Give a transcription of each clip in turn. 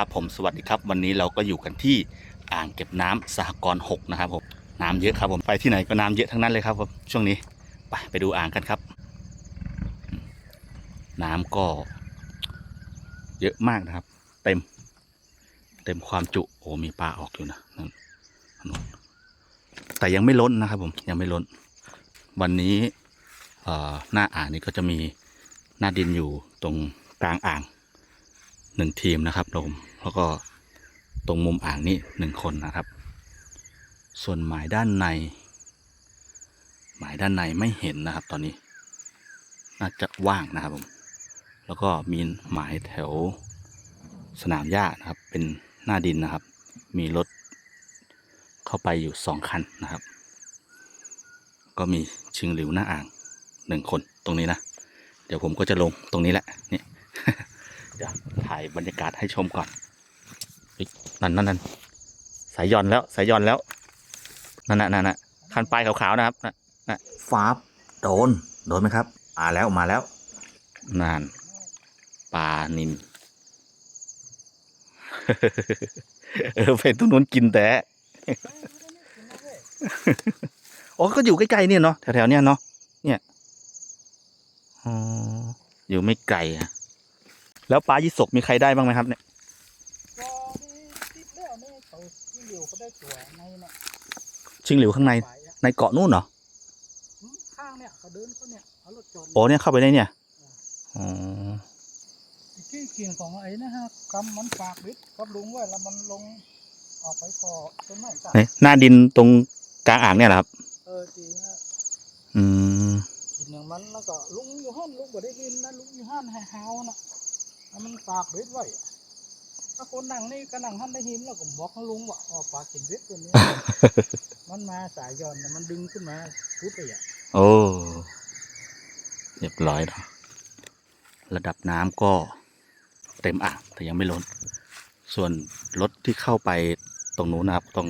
ครับผมสวัสดีครับ วันนี้เราก็อยู่กันที่อ่างเก็บน้ำสหกรณ์6นะครับผมน้ำเยอะครับผมไปที่ไหนก็น้ำเยอะทั้งนั้นเลยครับผมช่วงนี้ไปไปดูอ่างกันครับ น้ำก็เยอะมากนะครับ เต็ม เต็มความจุโอ้มีปลาออกอยู่นะนั่นแต่ยังไม่ล้นนะครับผมยังไม่ล้น วันนี้หน้าอ่างนี้ก็จะมีหน้าดินอยู่ตรงกลางอ่างหนึ่งทีมนะครับผม แล้วก็ตรงมุมอ่างนี้หนึ่งคนนะครับ ส่วนหมายด้านใน หมายด้านในไม่เห็นนะครับ ตอนนี้ น่าจะว่างนะครับผม แล้วก็มีหมายแถวสนามหญ้านะครับ เป็นหน้าดินนะครับ มีรถเข้าไปอยู่สองคันนะครับ ก็มีชิงหลิวหน้าอ่างหนึ่งคนตรงนี้นะ เดี๋ยวผมก็จะลงตรงนี้แหละ นี่ เดี๋ยวถ่ายบรรยากาศให้ชมก่อน นั่นนั่นนั่นสายย่อนแล้วสายย่อนแล้วนั่นน่ะนั่นน่ะคันปลายขาวๆนะครับน่ะน่ะฟ้าบโดนโดนไหมครับมาแล้วมาแล้วนานปลานินเออเป็นตรงนู้นกินแต่อ๋อก็อยู่ใกล้ๆเนี่ยเนาะแถวๆเนี่ยเนาะเนี่ยอ๋ออยู่ไม่ไกลอะแล้วปลายี่สกมีใครได้บ้างไหมครับเนี่ย ก็มีติดแล้วเนี่ยเขายิ่งเดียวเขาได้ ตัวในเนี่ยชิงหลิวข้างในฝ่ายอะในเกาะนู่นเหรอหืมข้างเนี่ยเขาเดินเขาเนี่ยเอารถจอดโอ้เนี่ยเข้าไปได้เนี่ยอ๋อที่เคียงของไอ้นะฮะกำมันฝากบิดกับลุงไว้แล้วมันลงออกไปพอต้นไม้จ้ะเฮ้ยหน้าดินตรงกลางอ่างเนี่ยเหรอครับ เออจริงฮะอืมกินอย่างมันแล้วก็ลุงอยู่ห้านลุงบ่ได้ยินนะลุงอยู่ห้านให้เฮานะแล้วมันฝากบิดไว้อะ ถ้าคนนั่งนี่ก็นั่งห้านได้ยินแล้วก็บอกให้ลุงว่าอ๋อปลากินเบ็ดตัวนี้ มันมาสายย้อนนะมันดึงขึ้นมาพุดไปอะโอ้เรียบร้อยเนาะระดับน้ำก็เต็มอ่างแต่ยังไม่ล้น ส่วนรถที่เข้าไปตรงนู้นนะครับ ต้อง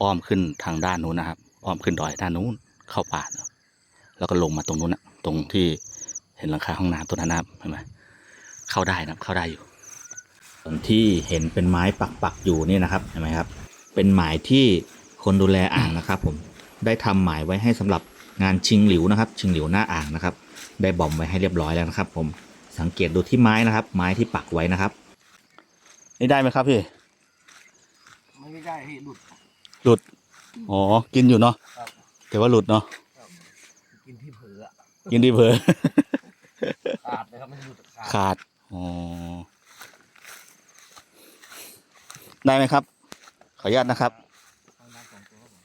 อ้อมขึ้นทางด้านนู้นนะครับ อ้อมขึ้นดอยด้านนู้นเข้าป่านะครับแล้วก็ลงมาตรงนู้นนะตรงที่เห็นหลังคาห้องน้ำตัวนั้นนะครับเห็นไหมเข้าได้นะครับเข้าได้อยู่ ส่วนที่เห็นเป็นไม้ปักปักๆอยู่นี่นะครับเห็นไหมครับ เป็นหมายที่คนดูแลอ่างนะครับ ผมได้ทำหมายไว้ให้สำหรับงานชิงหลิวนะครับ ชิงหลิวหน้าอ่างนะครับ ได้บอมไว้ให้เรียบร้อยแล้วนะครับ ผมสังเกตดูที่ไม้นะครับ ไม้ที่ปักไว้นะครับ นี่ได้ไหมครับพี่ไม่ได้ให้หลุดหลุดอ๋อกินอยู่เนาะครับแต่ว่าหลุดเนาะกินที่เผลออะกินดีเผลอขาดเลยครับมันหลุดขาดขาดอ๋อ ได้ไหมครับ ขออนุญาตนะครับทางด้านของตัวครับผม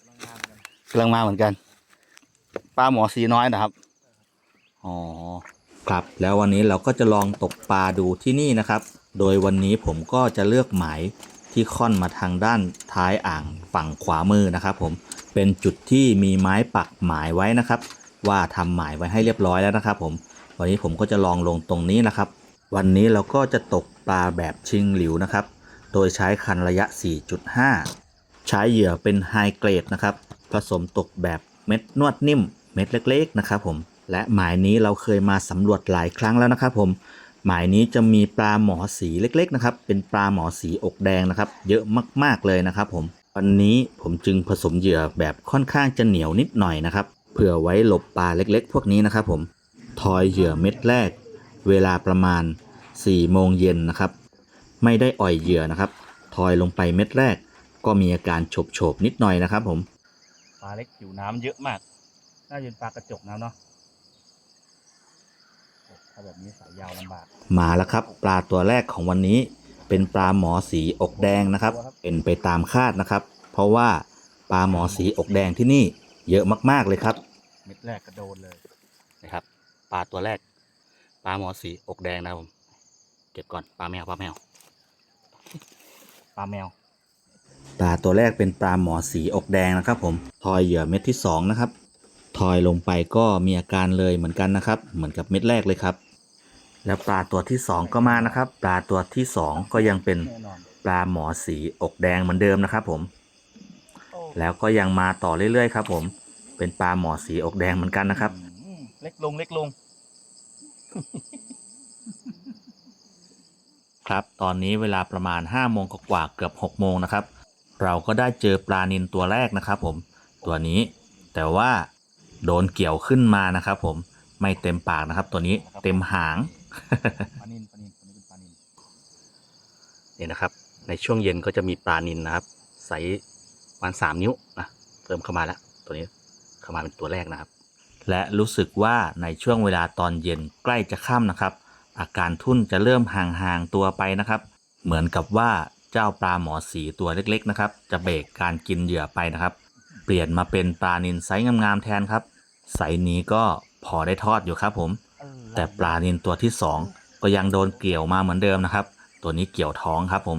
พลังงานกันกำลังมาเหมือนกันปลาหมอสีน้อยนะครับอ๋อครับแล้ววันนี้เราก็จะลองตกปลาดูที่นี่นะครับ โดยวันนี้ผมก็จะเลือกหมายที่ค่อนมาทางด้านท้ายอ่างฝั่งขวามือนะครับผมเป็นจุดที่มีไม้ปักหมายไว้นะครับ ว่าทำหมายไว้ให้เรียบร้อยแล้วนะครับ ผมวันนี้ผมก็จะลองลงตรงนี้นะครับ วันนี้เราก็จะตกปลาแบบชิงหลิวนะครับ โดยใช้คันระยะ 4.5 ใช้เหยื่อเป็นไฮเกรดนะครับ ผสมตกแบบเม็ดนวดนิ่ม เม็ดเล็ก ๆ นะครับผม และหมายนี้เราเคยมาสำรวจหลายครั้งแล้วนะครับผม หมายนี้จะมีปลาหมอสีเล็กๆนะครับ เป็นปลาหมอสีอกแดงนะครับ เยอะมากๆเลยนะครับผม วันนี้ผมจึงผสมเหยื่อแบบค่อนข้างจะเหนียวนิดหน่อยนะครับเพื่อไว้หลบปลาเล็ก ๆ พวกนี้นะครับผม ทอยเหยื่อเม็ดแรก เวลาประมาณ 4 โมงเย็นนะครับ ไม่ได้อ่อยเหยื่อนะครับ ทอยลงไปเม็ดแรก ก็มีอาการโฉบโฉบๆนิดหน่อยนะครับ ผมปลาเล็กอยู่น้ำเยอะมาก น่าจะเป็นปลากระจกน้ำเนาะถ้าแบบนี้สายยาวลำบาก มาแล้วครับ ปลาตัวแรกของวันนี้ เป็นปลาหมอสีอกแดงนะครับ เป็นไปตามคาดนะครับ เพราะว่าปลาหมอสีอกแดงที่นี่ เยอะมากๆเลยครับ เม็ดแรกกระโดนเลยนะครับ ปลาตัวแรก ปลาหมอสีอกแดงนะครับผม เก็บก่อนปลาแมวปลาแมวปลาแมวปลาตัวแรกเป็นปลาหมอสีอกแดงนะครับ ผมทอยเหยื่อเม็ดที่สองนะครับทอยลงไปก็มีอาการเลยเหมือนกันนะครับ เหมือนกับเม็ดแรกเลยครับ แล้วปลาตัวที่สองก็มานะครับ ปลาตัวที่สองก็ยังเป็นแน่นอนปลาหมอสีอกแดงเหมือนเดิมนะครับ ผมโอ้แล้วก็ยังมาต่อเรื่อยๆครับผม เป็นปลาหมอสีอกแดงเหมือนกันนะครับอืมเล็กลงเล็กลง ครับ ตอนนี้เวลาประมาณ5โมงกว่าเกือบ6โมงนะครับ เราก็ได้เจอปลานินตัวแรกนะครับผม ตัวนี้ แต่ว่าโดนเกี่ยวขึ้นมานะครับ ผม ไม่เต็มปากนะครับ ตัวนี้เต็มหางเป็นปลานินนี่นะครับ ในช่วงเย็นก็จะมีปลานินนะครับไซส์ประมาณสามนิ้วนะเริ่มเข้ามาแล้ว ตัวนี้เข้ามาเป็นตัวแรกนะครับ และรู้สึกว่าในช่วงเวลาตอนเย็นใกล้จะค่ำนะครับ อาการทุ่นจะเริ่มห่างๆตัวไปนะครับ เหมือนกับว่าเจ้าปลาหมอสีตัวเล็กๆนะครับ จะเบรกการกินเหยื่อไปนะครับ เปลี่ยนมาเป็นปลานินไซส์งามๆแทนครับไซส์นี้ก็พอได้ทอดอยู่ครับผม แต่ปลานินตัวที่สองก็ยังโดนเกี่ยวมาเหมือนเดิมนะครับ ตัวนี้เกี่ยวท้องครับผม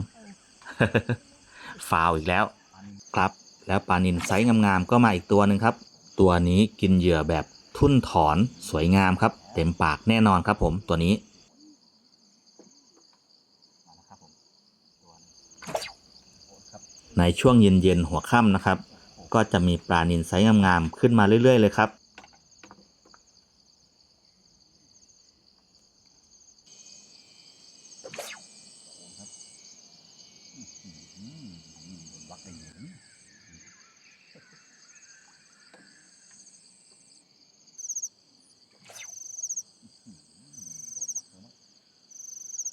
ฟาวอีกแล้วปลานินครับ แล้วปลานินไซส์งามๆก็มาอีกตัวหนึ่งครับ ตัวนี้กินเหยื่อแบบทุ่นถอนสวยงามครับ เต็มปากแน่นอนครับผมตัวนี้ มาแล้วครับผมตัวหนึงโอ้ครับ ในช่วงเย็นๆหัวค่ำนะครับ ก็จะมีปลานินไซส์งามๆขึ้นมาเรื่อยๆเลยครับอืมอืมโดนวักได้เยอะ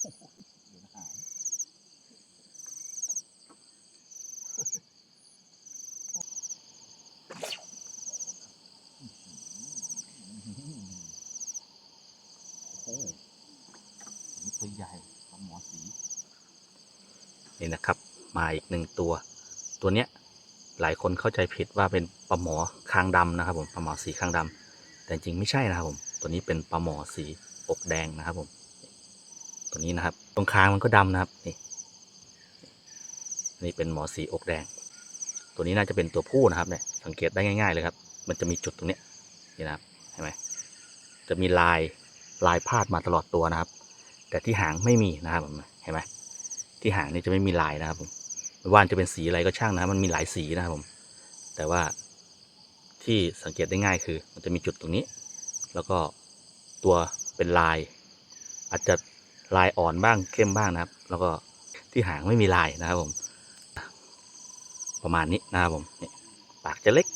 โอ้โหเดี๋ยวหาย โอ้โหนี่ตัวใหญ่ปลาหมอสี นี่นะครับ มาอีกหนึ่งตัว ตัวเนี้ยหลายคนเข้าใจผิดว่าเป็นปลาหมอคางดำนะครับ ผมปลาหมอสีคางดำแต่จริงไม่ใช่นะครับผมตัวนี้เป็นปลาหมอสีอกแดงนะครับ ผม ตัวนี้นะครับ ตรงคางมันก็ดำนะครับนี่นี่เป็นหมอสีอกแดง ตัวนี้น่าจะเป็นตัวผู้นะครับเนี่ยสังเกตได้ง่าย ๆเลยครับ มันจะมีจุดตรงเนี้ยนี่นะครับเห็นไหมจะมีลายลายพาดมาตลอดตัวนะครับ แต่ที่หางไม่มีนะครับผมเห็นไหม ที่หางนี่จะไม่มีลายนะครับผมไม่ว่าจะเป็นสีอะไรก็ช่างนะมันมีหลายสีนะครับผม แต่ว่าที่สังเกตได้ง่ายคือ มันจะมีจุดตรงนี้ แล้วก็ตัวเป็นลาย อาจจะลายอ่อนบ้างเข้มบ้างนะครับ แล้วก็ที่หางไม่มีลายนะครับผม ประมาณนี้นะครับผมนี่ปากจะเล็ก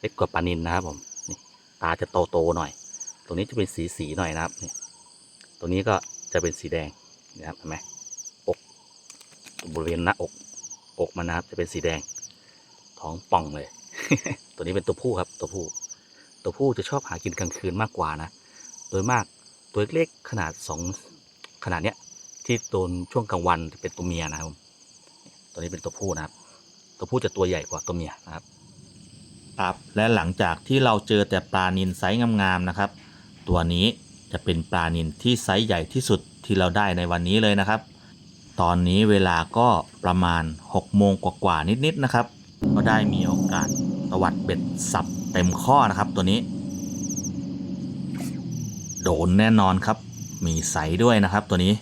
เล็กกว่าปลานินนะครับผมนี่ตาจะโตโตๆหน่อย ตรงนี้จะเป็นสีสีหน่อยนะครับนี่ตรงนี้ก็จะเป็นสีแดงนะครับเห็นไหม บริเวณหน้าอกอกมันนะครับ จะเป็นสีแดง ท้องป่องเลย ตัวนี้เป็นตัวผู้ครับ ตัวผู้ ตัวผู้จะชอบหากินกลางคืนมากกว่านะ โดยมากตัวเล็กขนาดสองขนาดเนี้ยที่ตัวช่วงกลางวันจะเป็นตัวเมียนะครับ ตัวนี้เป็นตัวผู้นะครับ ตัวผู้จะตัวใหญ่กว่าตัวเมียนะครับครับและหลังจากที่เราเจอแต่ปลานินไซส์งามๆนะครับ ตัวนี้จะเป็นปลานินที่ไซส์ใหญ่ที่สุดที่เราได้ในวันนี้เลยนะครับ ตอนนี้เวลาก็ประมาณ6โมงกว่าๆนิดๆนะครับ ก็ได้มีโอกาสตวัดเบ็ดสับเต็มข้อนะครับตัวนี้ โดนแน่นอนครับ มีใสด้วยนะครับตัวนี้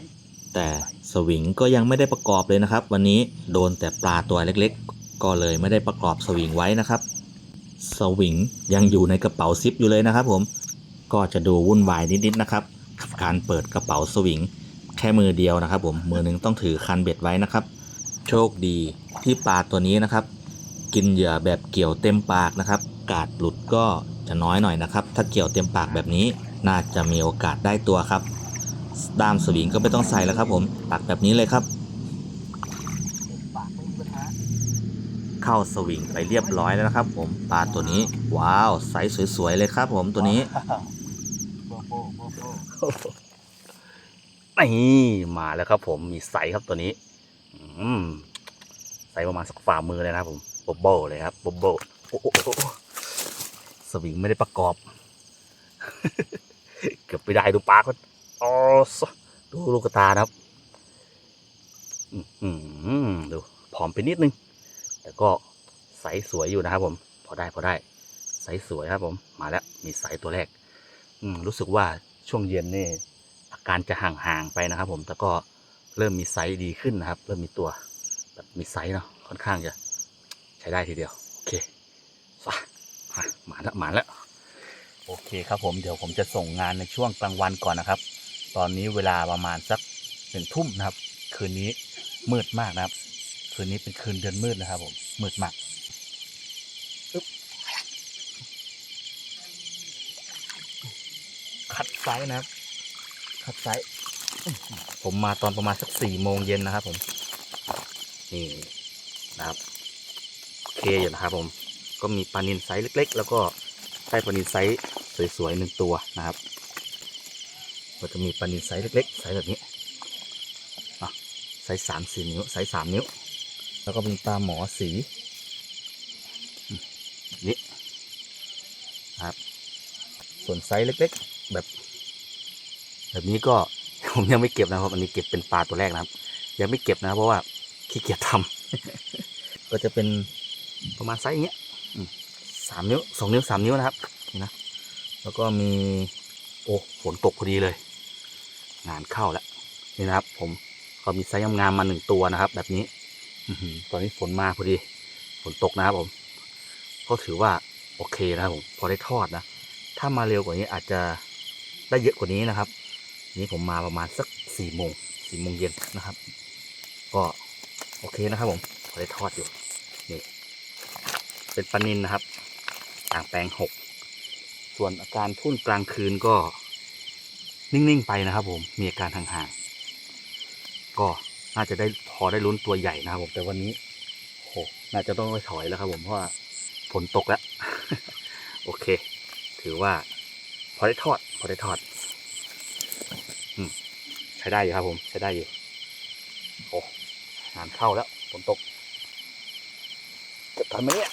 แต่สวิงก็ยังไม่ได้ประกอบเลยนะครับ วันนี้โดนแต่ปลาตัวเล็กๆ ก็เลยไม่ได้ประกอบสวิงไว้นะครับ สวิงยังอยู่ในกระเป๋าซิปอยู่เลยนะครับผมก็จะดูวุ่นวายนิดๆนะครับกับการเปิดกระเป๋าสวิง ค่มือเดียวนะครับ ผมมือหนึ่งต้องถือคันเบ็ดไว้นะครับ โชคดีที่ปลาตัวนี้นะครับ กินเหยื่อแบบเกี่ยวเต็มปากนะครับ กาดหลุดก็จะน้อยหน่อยนะครับ ถ้าเกี่ยวเต็มปากแบบนี้น่าจะมีโอกาสได้ตัวครับด้ามสวิงก็ไม่ต้องใส่แล้วครับ ผมปักแบบนี้เลยครับ เข้าสวิงไปเรียบร้อยแล้วนะครับ ผมปลาตัวนี้ ว้าวไซส์สวยๆเลยครับ ผมตัวนี้ นี่มาแล้วครับ ผมมีไซส์ครับตัวนี้ อืมไซส์ประมาณสักฝ่ามือเลยนะครับผมโบโบเลยครับโบโบโโอ้โหสวิงไม่ได้ประกอบ เกือบไปได้ดูปลาก็อ๋อดูลูกตานะครับ อือหือดูผอมไปนิดนึง แต่ก็ไซส์สวยอยู่นะครับผม พอได้พอได้ไซส์สวยครับผม มาแล้วมีไซส์ตัวแรก อืมรู้สึกว่าช่วงเย็นนี่ การจะห่างๆไปนะครับ ผมแต่ก็เริ่มมีไซส์ดีขึ้นนะครับ เริ่มมีตัวแบบมีไซส์เนาะค่อนข้างจะใช้ได้ทีเดียว โอเคสะอะมาแล้วมาแล้วโอเคครับผมเดี๋ยวผมจะส่งงานในช่วงกลางวันก่อนนะครับ ตอนนี้เวลาประมาณสักหนึ่งทุ่มนะครับ คืนนี้มืดมากนะครับ คืนนี้เป็นคืนเดือนมืดนะครับ ผมมืดมากคัดไซส์นะครับ คัดไซส์ผมมาตอนประมาณสักสี่โมงเย็นนะครับ ผม นี่นะครับเคอยู่นะครับผม ก็มีปลานินไซส์เล็ก ๆ แล้วก็ได้ปลานินไซส์สวยๆหนึ่งตัวนะครับก็จะมีปลานินไซส์เล็กๆไซส์แบบนี้ไซส์สามสี่นิ้วไซส์สามนิ้ว แล้วก็เป็นปลาหมอสีนี่นะครับ ส่วนไซส์เล็ก ๆ แบบ แบบนี้ก็ผมยังไม่เก็บนะครับอันนี้เก็บเป็นปลาตัวแรกนะครับ ยังไม่เก็บนะเพราะว่าขี้เกียจทำก็จะเป็นประมาณไซส์อย่างเงี้ยสามนิ้วสองนิ้วสามนิ้วนะครับนี่นะแล้วก็มีโอ้ฝนตกพอดีเลย งานเข้าแล้วนี่นะครับ ผมก็มีไซส์งามมาหนึ่งตัวนะครับ แบบนี้อืตอนนี้ฝนมาพอดีฝนตกนะครับผม ก็ถือว่าโอเคนะครับผมพอได้ทอดนะ ถ้ามาเร็วกว่านี้อาจจะได้เยอะกว่านี้นะครับ นี่ผมมาประมาณสักสี่โมงสี่โมงเย็นนะครับ ก็โอเคนะครับผมพอได้ทอดอยู่นี่เป็นปลานินนะครับอ่างแปลงหกส่วนอาการทุ่นกลางคืนก็ นิ่ง ๆ ไปนะครับผมมีอาการห่างๆก็น่าจะได้พอได้ลุ้นตัวใหญ่นะครับผมแต่วันนี้โหน่าจะต้องไปถอยแล้วครับผมเพราะว่าฝนตกแล้ว โอเค ถือว่า พอได้ทอด พอได้ทอด ช้ได้อยู่ครับผมใช้ได้อยู่โอ้งานเข้าแล้วฝนตกจะทันไหมเนี่ย